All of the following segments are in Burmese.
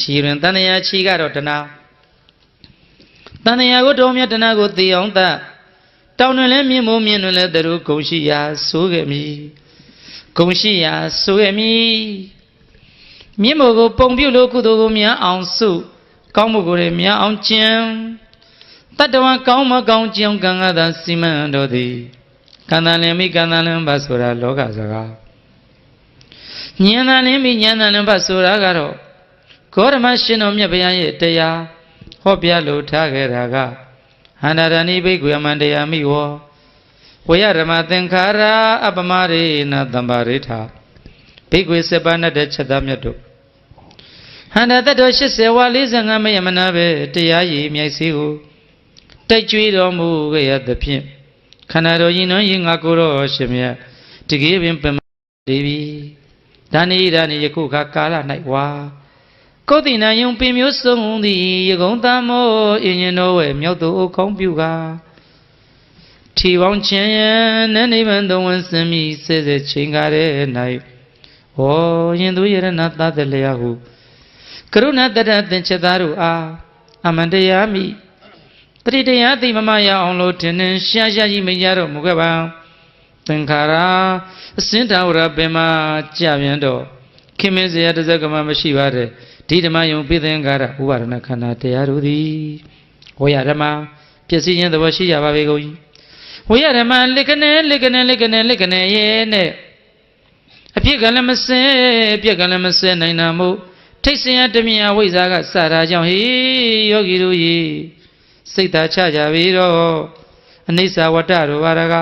ခြေရင်တန်တရားခြေကတော့တဏှာတန်တရားကိုတော်မြတ်တဏှာကိုသိအောင်သတ်တောင်းတွင်လဲမြင့်မို့မြင့်တွင်လဲသူတို့ဂုံရှိရာဆိုးခဲ့မည်ဂုံရှိရာဆိုးခဲ့မည်မြင့်မို့ကိုပုံပြုလို့ကုသိုလ်ကိုများအောင်စုကောင်းမှုကိုလည်းများအောင်ကျင့်တတ္တဝါကောင်းမကောင်းကျင့်ကံကသာစီမံတော်သည်ကံတန်လင်မိကံတန်လင်ပါဆိုတာလောကစကားဉာဏ်တန်လင်မိဉာဏ်တန်လင်ပါဆိုတာကတော့ ဂေါရမရှင်တော်မြတ်ဗျာရဲ့တရားဟောပြလို့ထားခဲ့တာကဟန္တာရဏိဘိက္ခုယမန္တရားမိဝဝေယဓမ္မသင်္ခါရအပမရေနသံပါရိထာဘိက္ခုစေပါဏတဲ့ချက်သားမြတ်တို့ဟန္တာတ္တ80ဝါ45မယမနာပဲတရားရည်မြိုက်စီကိုတိုက်ကြွေးတော်မူခဲ့ရသဖြင့်ခန္ဓာတော်ရင်တော်ရင်ငါကိုယ်တော်ရှင်မြတ်တကယ်ပင်ပင်ဒေဝီဒါနေဒါနေယခုခါကာလ၌ဝါ ကိုယ်တိနာယုံပင်မျိုးစုံသည်ယကုံတမောအင်းရင်တော်ဝဲမြောက်သူအခေါင်းပြုကားထီပေါင်းခြင်းယံနနိဗ္ဗာန်တော်ဝန်စင်မိစေစေချိန်ကားတဲ့၌ဟောရင်သူယရဏသတ္တလျာဟုကရုဏာတတသင်္ချသားတို့အားအမန္တရားမိတတိတရားသိမမရအောင်လို့ထင်ထင်ရှားရှားကြီးမရတော့မူခဲ့ပါသင်္ခါရအစင်းတော်ရပင်မကြပြန်တော့ခင်မင်းစရာတစ်စက္ကမမရှိပါတဲ့ ဒီဓမ္မယုံပိသင်္ခါရဥပါဒနာခန္ဓာတရားတို့သည်ဝေယဓမ္မပျက်စီးခြင်းသဘောရှိကြပါပေကုန်၏ဝေယဓမ္မလက္ခဏာလက္ခဏာလက္ခဏာလက္ခဏာရဲ့နဲ့အဖြစ်ကလည်းမစဲအပြက်ကလည်းမစဲနိုင်တာမို့ထိတ်ဆင်းရတမြင်အဝိဇ္ဇာကစတာကြောင့်ဟေယောဂီတို့ဤစိတ်သာချကြပြီတော့အနိစ္စဝတ္တတို့ဘာရက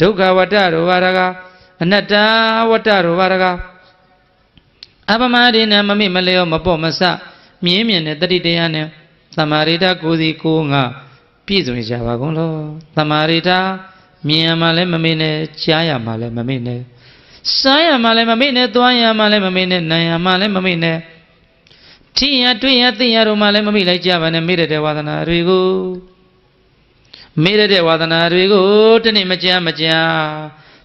ဒုက္ခဝတ္တတို့ဘာရကအနတ္တဝတ္တတို့ဘာရက အပမရိနမမိမလျောမပေါ့မဆမြင်းမြင်တဲ့တတိတရားနဲ့သမာရိတာကိုယ်စီကိုယ်ငါပြည့်စုံကြပါကုန်လို့သမာရိတာမြင်ရမှလည်းမမေ့နဲ့ကြားရမှလည်းမမေ့နဲ့စားရမှလည်းမမေ့နဲ့သွားရမှလည်းမမေ့နဲ့နိုင်ရမှလည်းမမေ့နဲ့ထိရတွေ့ရသိရတော့မှလည်းမမေ့လိုက်ကြပါနဲ့မေ့တဲ့ဝါသနာတွေကိုမေ့တဲ့ဝါသနာတွေကိုတနေ့မကြမ်းမကြမ်း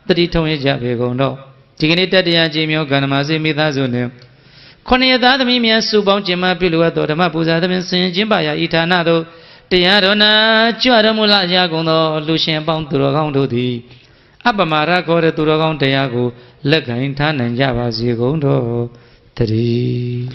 တတိထုံရကြပေကုန်တော့ ဒီကနေ့တတရားကြီးမျိုးကန္နမစေမိသားစုနဲ့ခொနရသားသမီးများစုပေါင်းကျင်မပြုလို့သောဓမ္မပူဇာသမင်ဆင်ကျင်းပါရာဤဌာနသို့တရားတော်နာကြွရမူလာရကုန်သောလူရှင်ပေါင်းသူတော်ကောင်းတို့သည်အပမာရခေါ်တဲ့သူတော်ကောင်းတရားကိုလက်ခံထားနိုင်ကြပါစေကုန်တော်တည်း